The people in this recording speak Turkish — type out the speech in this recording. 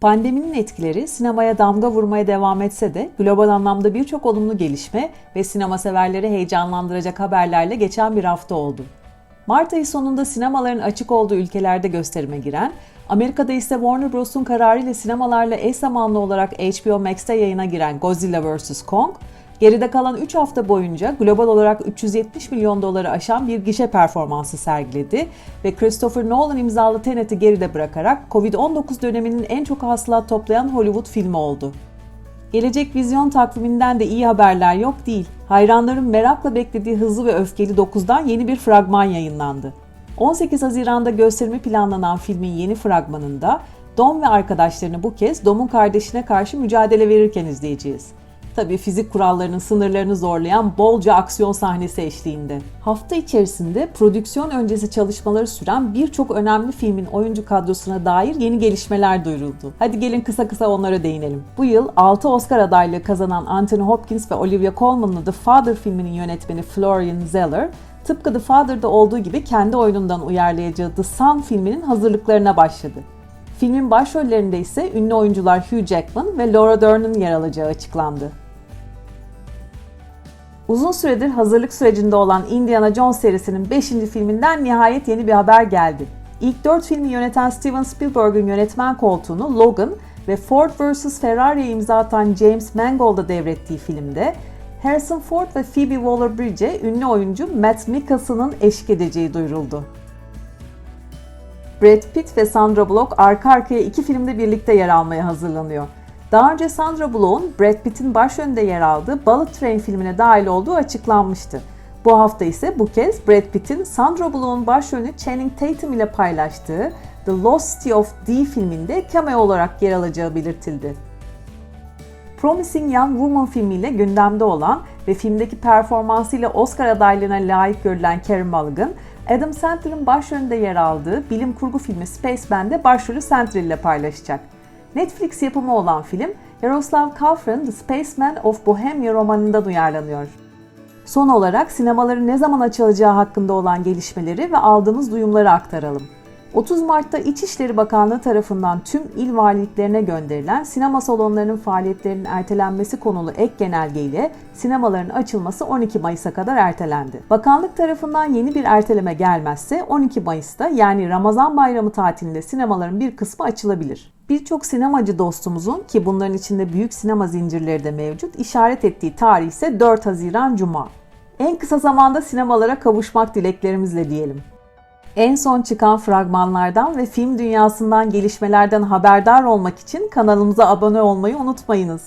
Pandeminin etkileri sinemaya damga vurmaya devam etse de global anlamda birçok olumlu gelişme ve sinema severleri heyecanlandıracak haberlerle geçen bir hafta oldu. Mart ayı sonunda sinemaların açık olduğu ülkelerde gösterime giren, Amerika'da ise Warner Bros'un kararıyla sinemalarla eş zamanlı olarak HBO Max'te yayına giren Godzilla vs. Kong, geride kalan 3 hafta boyunca global olarak 370 milyon doları aşan bir gişe performansı sergiledi ve Christopher Nolan imzalı Tenet'i geride bırakarak Covid-19 döneminin en çok hasılat toplayan Hollywood filmi oldu. Gelecek vizyon takviminden de iyi haberler yok değil. Hayranların merakla beklediği Hızlı ve Öfkeli 9'dan yeni bir fragman yayınlandı. 18 Haziran'da gösterimi planlanan filmin yeni fragmanında Dom ve arkadaşlarını bu kez Dom'un kardeşine karşı mücadele verirken izleyeceğiz. Tabii fizik kurallarının sınırlarını zorlayan bolca aksiyon sahnesi eşliğinde. Hafta içerisinde prodüksiyon öncesi çalışmaları süren birçok önemli filmin oyuncu kadrosuna dair yeni gelişmeler duyuruldu. Hadi gelin kısa kısa onlara değinelim. Bu yıl 6 Oscar adaylığı kazanan Anthony Hopkins ve Olivia Colman'lı The Father filminin yönetmeni Florian Zeller, tıpkı The Father'da olduğu gibi kendi oyunundan uyarlayacağı The Son filminin hazırlıklarına başladı. Filmin başrollerinde ise ünlü oyuncular Hugh Jackman ve Laura Dern'ın yer alacağı açıklandı. Uzun süredir hazırlık sürecinde olan Indiana Jones serisinin 5. filminden nihayet yeni bir haber geldi. İlk 4 filmi yöneten Steven Spielberg'ün yönetmen koltuğunu Logan ve Ford vs. Ferrari'ye imza atan James Mangold'a devrettiği filmde Harrison Ford ve Phoebe Waller-Bridge'e ünlü oyuncu Matt Mikkelson'ın eşlik edeceği duyuruldu. Brad Pitt ve Sandra Bullock arka arkaya iki filmde birlikte yer almaya hazırlanıyor. Daha önce Sandra Bullock'un Brad Pitt'in başrolünde yer aldığı Bullet Train filmine dahil olduğu açıklanmıştı. Bu hafta ise bu kez Brad Pitt'in Sandra Bullock'un başrolünü Channing Tatum ile paylaştığı The Lost City of D filminde cameo olarak yer alacağı belirtildi. Promising Young Woman filmiyle gündemde olan ve filmdeki performansıyla Oscar adaylığına layık görülen Carey Mulligan, Adam Sandler'ın başrolünde yer aldığı bilim kurgu filmi Spaceman'de başrolü Sandler ile paylaşacak. Netflix yapımı olan film, Yaroslav Kalfa'nın The Spaceman of Bohemia romanından uyarlanıyor. Son olarak sinemaların ne zaman açılacağı hakkında olan gelişmeleri ve aldığımız duyumları aktaralım. 30 Mart'ta İçişleri Bakanlığı tarafından tüm il valiliklerine gönderilen sinema salonlarının faaliyetlerinin ertelenmesi konulu ek genelge ile sinemaların açılması 12 Mayıs'a kadar ertelendi. Bakanlık tarafından yeni bir erteleme gelmezse 12 Mayıs'ta yani Ramazan bayramı tatilinde sinemaların bir kısmı açılabilir. Birçok sinemacı dostumuzun ki bunların içinde büyük sinema zincirleri de mevcut işaret ettiği tarih ise 4 Haziran Cuma. En kısa zamanda sinemalara kavuşmak dileklerimizle diyelim. En son çıkan fragmanlardan ve film dünyasından gelişmelerden haberdar olmak için kanalımıza abone olmayı unutmayınız.